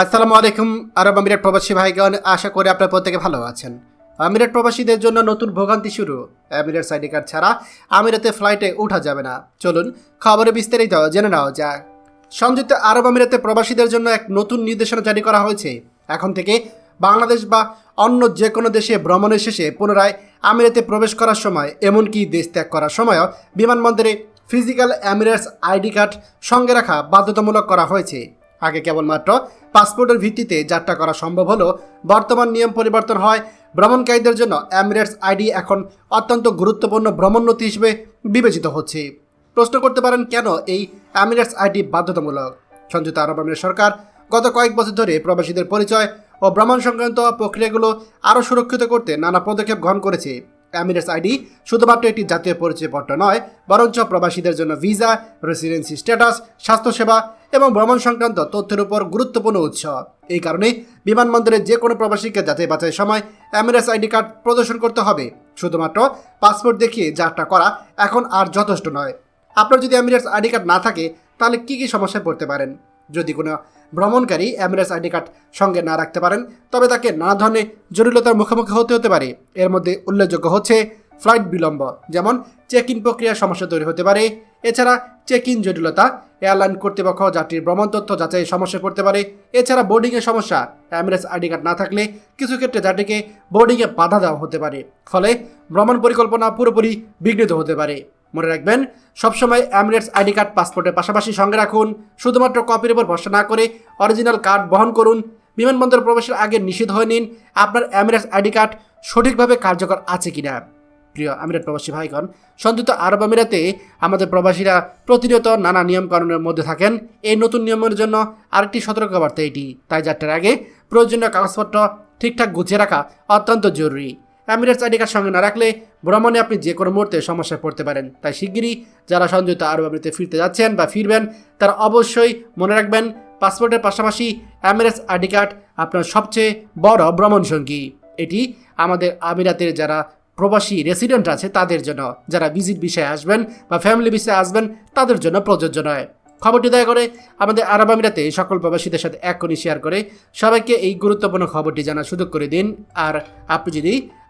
আসসালামু আলাইকুম, আরব আমিরাট প্রবাসী ভাইগণ, আশা করি আপনার প্রত্যেকে ভালো আছেন। আমিরাট প্রবাসীদের জন্য নতুন ভোগান্তি শুরু। আমিরাত আইডি কার্ড ছাড়া আমিরাতে ফ্লাইটে ওঠা যাবে না। চলুন খবরে বিস্তারিত জেনে নেওয়া যাক। সংযুক্ত আরব আমিরাতে প্রবাসীদের জন্য এক নতুন নির্দেশনা জারি করা হয়েছে। এখন থেকে বাংলাদেশ বা অন্য যে কোনো দেশে ভ্রমণের শেষে পুনরায় আমিরাতে প্রবেশ করার সময়, এমনকি দেশ ত্যাগ করার সময়ও বিমানবন্দরে ফিজিক্যাল অ্যামিরেটস আইডি কার্ড সঙ্গে রাখা বাধ্যতামূলক করা হয়েছে। আগে কেবলমাত্র পাসপোর্টের ভিত্তিতে যাত্রা করা সম্ভব হলেও বর্তমান নিয়ম পরিবর্তন হয়। ভ্রমণকারীদের জন্য অ্যামিরেটস আইডি এখন অত্যন্ত গুরুত্বপূর্ণ ভ্রমণনথি হিসেবে বিবেচিত হচ্ছে। প্রশ্ন করতে পারেন, কেন এই অ্যামিরেটস আইডি বাধ্যতামূলক? সংযুক্ত আরব আমিরাত সরকার গত কয়েক বছর ধরে প্রবাসীদের পরিচয় ও ভ্রমণ সংক্রান্ত প্রক্রিয়াগুলো আরও সুরক্ষিত করতে নানা পদক্ষেপ গ্রহণ করেছে। অ্যামিরেটস আইডি শুধুমাত্র একটি জাতীয় পরিচয়পত্র নয়, বরঞ্চ প্রবাসীদের জন্য ভিসা রেসিডেন্সি স্ট্যাটাস স্বাস্থ্যসেবা এবং ভ্রমণ সংক্রান্ত তথ্যের উপর গুরুত্বপূর্ণ উৎস। এই কারণে বিমানবন্দরে যে কোনো প্রবাসীকে যাচাই বাছাই সময় অ্যামিরেটস আইডি কার্ড প্রদর্শন করতে হবে। শুধুমাত্র পাসপোর্ট দেখিয়ে যাত্রা করা এখন আর যথেষ্ট নয়। আপনার যদি অ্যামিরেটস আইডি কার্ড না থাকে, তাহলে কী কী সমস্যায় পড়তে পারেন? যদি কোনো ভ্রমণকারী অ্যামিরেটস আইডি কার্ড সঙ্গে না রাখতে পারেন, তবে তাকে নানা ধরনের জটিলতার মুখোমুখি হতে হতে পারে। এর মধ্যে উল্লেখযোগ্য হচ্ছে ফ্লাইট বিলম্ব, যেমন চেক ইন প্রক্রিয়ার সমস্যা তৈরি হতে পারে। এছাড়া চেক ইন জটিলতা, এয়ারলাইন কর্তৃপক্ষ যাত্রীর ভ্রমণ তথ্য যাচাই সমস্যা করতে পারে। এছাড়া বোর্ডিংয়ের সমস্যা অ্যামিরেটস আইডি কার্ড না থাকলে কিছু ক্ষেত্রে যাত্রীকে বোর্ডিংয়ে বাধা দেওয়া হতে পারে। ফলে ভ্রমণ পরিকল্পনা পুরোপুরি বিঘ্নিত হতে পারে। মনে রাখবেন, সবসময় অ্যামিরেটস আইডি কার্ড পাসপোর্টের পাশাপাশি সঙ্গে রাখুন। শুধুমাত্র কপির উপর ভরসা না করে অরিজিনাল কার্ড বহন করুন। বিমানবন্দর প্রবেশের আগে নিষেধ হয়ে নিন, আপনার অ্যামিরেটস আইডি কার্ড সঠিকভাবে কার্যকর আছে কিনা। প্রিয় আমিরাত প্রবাসী ভাইগণ সংযুক্ত আরব আমিরাতে আমাদের প্রবাসীরা প্রতিনিয়ত নানা নিয়মকানুনের মধ্যে থাকেন। এই নতুন নিয়মের জন্য আরেকটি সতর্কবার্তা এটি। তাই যাত্রার আগে প্রয়োজনীয় কাগজপত্র ঠিকঠাক গুছিয়ে রাখা অত্যন্ত জরুরি। অ্যামিরেটস আইডি কার্ড সঙ্গে না রাখলে ভ্রমণে আপনি যে কোনো মুহূর্তে সমস্যায় পড়তে পারেন। তাই শিগগিরই যারা সংযুক্ত আরব আমিরাতে ফিরতে যাচ্ছেন বা ফিরবেন, তারা অবশ্যই মনে রাখবেন, পাসপোর্টের পাশাপাশি অ্যামিরেটস আইডি কার্ড আপনার সবচেয়ে বড় ভ্রমণ সঙ্গী। এটি আমাদের আমিরাতের যারা প্রবাসী রেসিডেন্ট আছে, তাদের জন্য। যারা ভিজিট বিষয়ে আসবেন বা ফ্যামিলি বিষয়ে আসবেন, তাদের জন্য প্রযোজ্য নয়। খবরটি দয়া করে আমাদের আরব আমিরাতে সকল প্রবাসীদের সাথে এক করে শেয়ার করে সবাইকে এই গুরুত্বপূর্ণ খবরটি জানার সুযোগ করে দিন। আর আপনি যদি